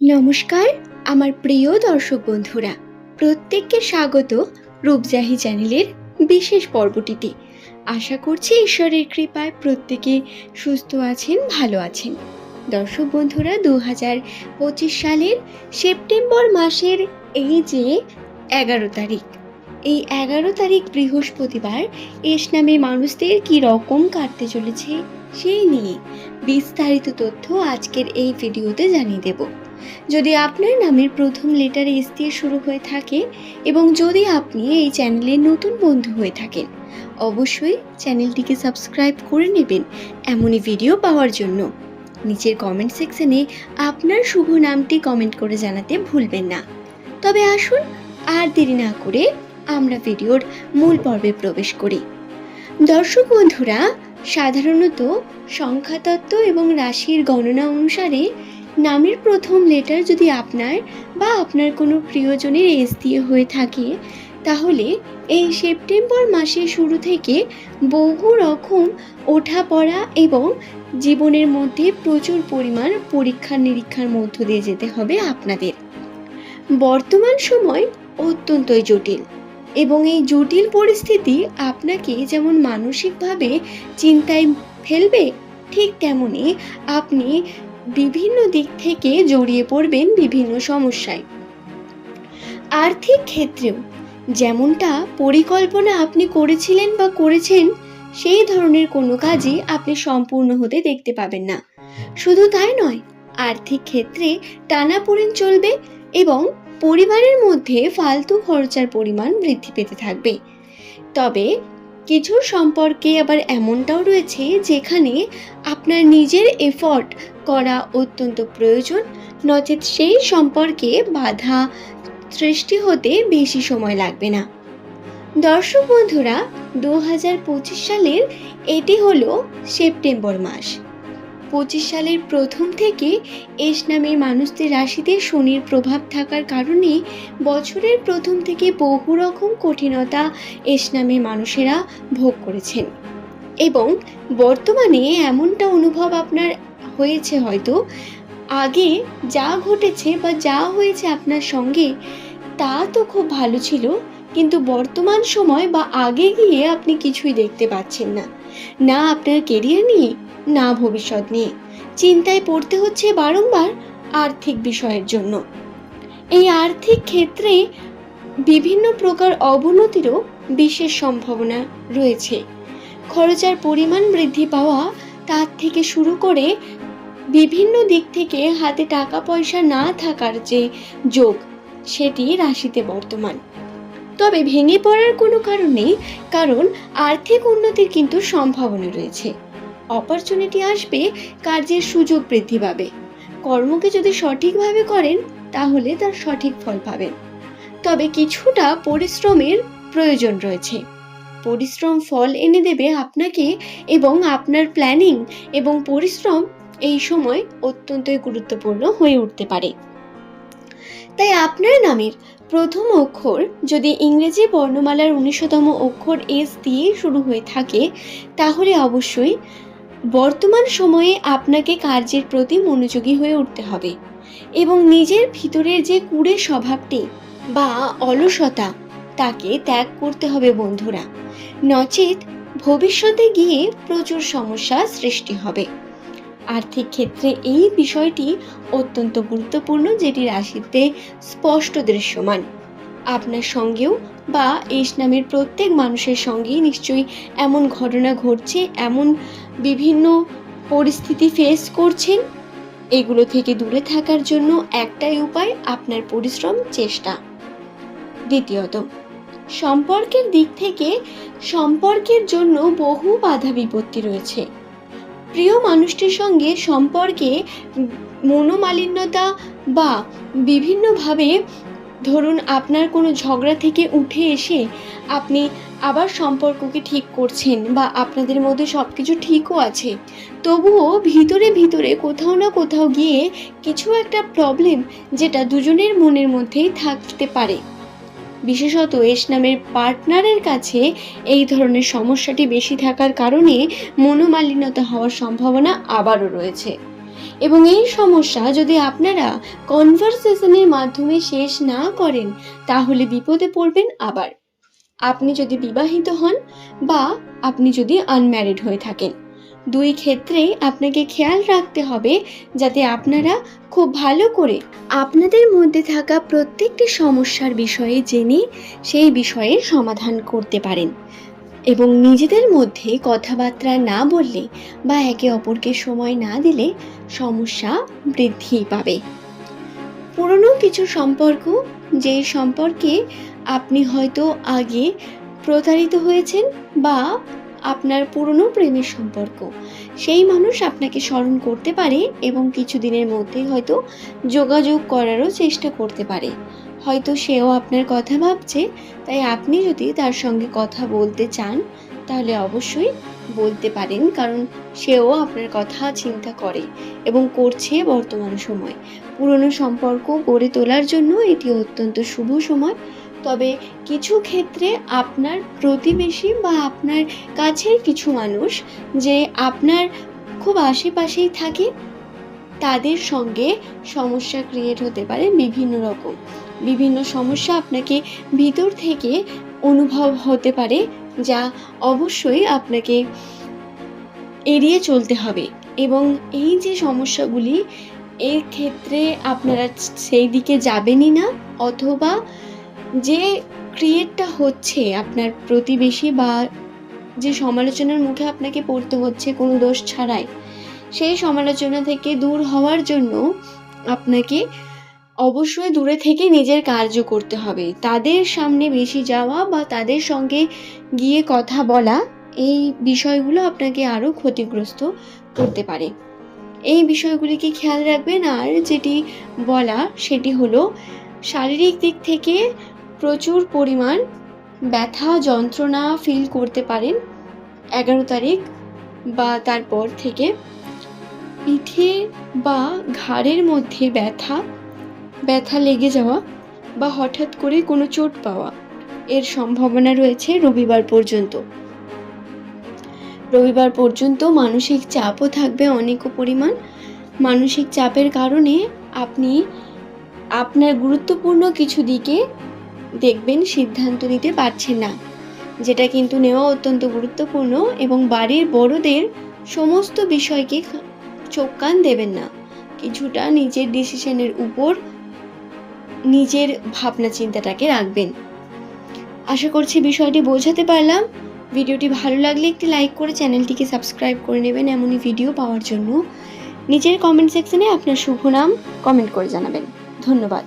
নমস্কার, আমার প্রিয় দর্শক বন্ধুরা। প্রত্যেককে স্বাগত রূপজাহি চ্যানেলের বিশেষ পর্বটিতে। আশা করছি ঈশ্বরের কৃপায় প্রত্যেকে সুস্থ আছেন, ভালো আছেন। দর্শক বন্ধুরা দু হাজার পঁচিশ সালের সেপ্টেম্বর মাসের এই যে এগারো তারিখ, এই এগারো তারিখ বৃহস্পতিবার এস নামে মানুষদের কি রকম কাটতে চলেছে, সেই নিয়ে বিস্তারিত তথ্য আজকের এই ভিডিওতে জানিয়ে দেব। যদি আপনার নামের প্রথম লেটার এস দিয়ে শুরু হয়ে থাকে এবং যদি আপনি এই চ্যানেলের নতুন বন্ধু হয়ে থাকেন, অবশ্যই চ্যানেলটিকে সাবস্ক্রাইব করে নেবেন এমনই ভিডিও পাওয়ার জন্য। নিচের কমেন্ট সেকশনে আপনার শুভ নামটি কমেন্ট করে জানাতে ভুলবেন না। তবে আসুন আর দেরি না করে আমরা ভিডিওর মূল পর্বে প্রবেশ করি। দর্শক বন্ধুরা, সাধারণত সংখ্যাতত্ত্ব এবং রাশির গণনা অনুসারে নামের প্রথম লেটার যদি আপনার বা আপনার কোনো প্রিয়জনের এস দিয়ে হয়ে থাকে, তাহলে এই সেপ্টেম্বর মাসের শুরু থেকে বহু রকম ওঠা পড়া এবং জীবনের মধ্যে প্রচুর পরিমাণ পরীক্ষা নিরীক্ষার মধ্য দিয়ে যেতে হবে আপনাদের। বর্তমান সময় অত্যন্তই জটিল এবং এই জটিল পরিস্থিতি আপনাকে যেমন মানসিকভাবে চিন্তায় ফেলবে, ঠিক তেমনই আপনি বিভিন্ন দিক থেকে জড়িয়ে পড়বেন বিভিন্ন সমস্যায়। আর্থিক ক্ষেত্রেও যেমনটা পরিকল্পনা আপনি করেছিলেন বা করেছেন, সেই ধরনের কোনো কাজই আপনি সম্পূর্ণ হতে দেখতে পাবেন না। শুধু তাই নয়, আর্থিক ক্ষেত্রে টানাপোড়েন চলবে এবং পরিবারের মধ্যে ফালতু খরচার পরিমাণ বৃদ্ধি পেতে থাকবে। তবে কিছু সম্পর্কে আবার এমনটাও রয়েছে যেখানে আপনার নিজের এফর্ট করা অত্যন্ত প্রয়োজন, নচেত সেই সম্পর্কে বাধা সৃষ্টি হতে বেশি সময় লাগবে না। দর্শক বন্ধুরা, দু হাজার পঁচিশ সালের এটি হলো সেপ্টেম্বর মাস। পঁচিশ সালের প্রথম থেকে এস নামের মানুষদের রাশিতে শনির প্রভাব থাকার কারণে বছরের প্রথম থেকে বহু রকম কঠিনতা এস নামের মানুষেরা ভোগ করেছেন। এবং বর্তমানে এমনটা অনুভব আপনার হয়েছে হয়তো, আগে যা ঘটেছে বা যা হয়েছে আপনার সঙ্গে তা তো খুব ভালো ছিল, কিন্তু বর্তমান সময় বা আগে গিয়ে আপনি কিছুই দেখতে পাচ্ছেন না। না আপনার কেরিয়ার নিয়ে না ভবিষ্যৎ নিয়ে। চিন্তায় পড়তে হচ্ছে বারংবার আর্থিক বিষয়ের জন্য। এই আর্থিক ক্ষেত্রে বিভিন্ন প্রকার অবনতিরও বিশেষ সম্ভাবনা রয়েছে। খরচার পরিমাণ বৃদ্ধি পাওয়া তার থেকে শুরু করে বিভিন্ন দিক থেকে হাতে টাকা পয়সা না থাকার যে যোগ, সেটি রাশিতে বর্তমান। তবে ভেঙে পড়ার কোনো কারণ নেই, কারণ আর্থিক উন্নতির কিন্তু সম্ভাবনা রয়েছে। অপরচুনিটি আসবে কার্যের সুযোগ বৃদ্ধি পাবে। কর্মকে যদি সঠিকভাবে করেন, তাহলে তার সঠিক ফল পাবেন। তবে কিছুটা পরিশ্রমের প্রয়োজন রয়েছে। পরিশ্রম ফল এনে দেবে আপনাকে এবং আপনার প্ল্যানিং এবং পরিশ্রম এই সময় অত্যন্তই গুরুত্বপূর্ণ হয়ে উঠতে পারে। তাই আপনার নামের প্রথম অক্ষর যদি ইংরেজি বর্ণমালার উনিশতম অক্ষর এস দিয়ে শুরু হয়ে থাকে, তাহলে অবশ্যই বর্তমান সময়ে আপনাকে কার্যের প্রতি মনোযোগী হয়ে উঠতে হবে এবং নিজের ভিতরের যে কুড়ে স্বভাবটি বা অলসতা তাকে ত্যাগ করতে হবে বন্ধুরা। নচেত ভবিষ্যতে গিয়ে প্রচুর সমস্যা সৃষ্টি হবে। আর্থিক ক্ষেত্রে এই বিষয়টি অত্যন্ত গুরুত্বপূর্ণ, যেটি রাশিতে স্পষ্ট দৃশ্যমান। আপনার সঙ্গেও বা এস নামের প্রত্যেক মানুষের সঙ্গেই নিশ্চয়ই এমন ঘটনা ঘটছে, এমন বিভিন্ন পরিস্থিতি ফেস করছেন। এগুলো থেকে দূরে থাকার জন্য একটাই উপায়, আপনার পরিশ্রম, চেষ্টা। দ্বিতীয়ত, সম্পর্কের দিক থেকে সম্পর্কের জন্য বহু বাধা বিপত্তি রয়েছে। প্রিয় মানুষটির সঙ্গে সম্পর্কে মনোমালিন্যতা বা বিভিন্নভাবে ধরুন আপনার কোনো ঝগড়া থেকে উঠে এসে আপনি আবার সম্পর্ককে ঠিক করছেন বা আপনাদের মধ্যে সব কিছু ঠিকও আছে, তবুও ভিতরে ভিতরে কোথাও না কোথাও গিয়ে কিছু একটা প্রবলেম যেটা দুজনের মনের মধ্যেই থাকতে পারে। বিশেষত এস নামের পার্টনারের কাছে এই ধরনের সমস্যাটি বেশি থাকার কারণে মনোমালিন্যতা হওয়ার সম্ভাবনা আবারও রয়েছে। এবং এই সমস্যা যদি আপনারা কনভারসেশনের মাধ্যমে শেষ না করেন, তাহলে বিপদে পড়বেন আবার। আপনি যদি বিবাহিত হন বা আপনি যদি আনম্যারিড হয়ে থাকেন। দুই ক্ষেত্রেই আপনাকে খেয়াল রাখতে হবে যাতে আপনারা খুব ভালো করে আপনাদের মধ্যে থাকা প্রত্যেকটি সমস্যার বিষয়ে জেনে সেই বিষয়ে সমাধান করতে পারেন। এবং নিজেদের মধ্যে কথাবার্তা না বললে বা একে অপরকে সময় না দিলে সমস্যা বৃদ্ধি পাবে। পুরনো কিছু সম্পর্ক, যে সম্পর্কে আপনি হয়তো আগে প্রতারিত হয়েছেন বা আপনার পুরনো প্রেমের সম্পর্ক, সেই মানুষ আপনাকে স্মরণ করতে পারে এবং কিছুদিনের মধ্যেই হয়তো যোগাযোগ করারও চেষ্টা করতে পারে। হয়তো সেও আপনার কথা ভাবছে, তাই আপনি যদি তার সঙ্গে কথা বলতে চান, তাহলে অবশ্যই বলতে পারেন, কারণ সেও আপনার কথা চিন্তা করে এবং করছে বর্তমান সময়। পুরনো সম্পর্ক গড়ে তোলার জন্য এটি অত্যন্ত শুভ সময়। তবে কিছু ক্ষেত্রে আপনার প্রতিবেশী বা আপনার কাছের কিছু মানুষ যে আপনার খুব আশেপাশেই থাকে, তাদের সঙ্গে সমস্যা ক্রিয়েট হতে পারে বিভিন্ন রকম। বিভিন্ন সমস্যা আপনাকে ভিতর থেকে অনুভব হতে পারে যা অবশ্যই আপনাকে এড়িয়ে চলতে হবে এবং এই যে সমস্যাগুলি, এর ক্ষেত্রে আপনারা সেই দিকে যাবেনই না অথবা যে ক্রিয়েটটা হচ্ছে আপনার প্রতিবেশী বা যে সমালোচনার মুখে আপনাকে পড়তে হচ্ছে কোনো দোষ ছাড়াই, সেই সমালোচনা থেকে দূর হওয়ার জন্য আপনাকে অবশ্যই দূরে থেকে নিজের কার্য করতে হবে। তাদের সামনে বেশি যাওয়া বা তাদের সঙ্গে গিয়ে কথা বলা, এই বিষয়গুলো আপনাকে আরও ক্ষতিগ্রস্ত করতে পারে। এই বিষয়গুলিকে খেয়াল রাখবেন, আর যেটি বলা, সেটি হলো শারীরিক দিক থেকে প্রচুর পরিমাণ ব্যথা, যন্ত্রণা ফিল করতে পারেন এগারো তারিখ বা তারপর থেকে। পিঠে বা ঘাড়ের মধ্যে ব্যথা ব্যথা লেগে যাওয়া বা হঠাৎ করে কোনো চোট পাওয়া, এর সম্ভাবনা রয়েছে রবিবার পর্যন্ত। রবিবার পর্যন্ত মানসিক চাপও থাকবে অনেক পরিমাণ। মানসিক চাপের কারণে আপনি আপনার গুরুত্বপূর্ণ কিছু দিকে দেখবেন, সিদ্ধান্ত নিতে পারছেন না, যেটা কিন্তু নেওয়া অত্যন্ত গুরুত্বপূর্ণ এবং বাড়ির বড়দের সমস্ত বিষয়কে চোখ কান দেবেন না। কিছুটা নিজের ডিসিশনের উপর নিজের ভাবনা চিন্তাটাকে রাখবেন। আশা করছি বিষয়টি বোঝাতে পারলাম। ভিডিওটি ভালো লাগলে একটি লাইক করে চ্যানেলটিকে সাবস্ক্রাইব করে নেবেন এমনই ভিডিও পাওয়ার জন্য। নিচের কমেন্ট সেকশনে আপনার শুভ নাম কমেন্ট করে জানাবেন। ধন্যবাদ।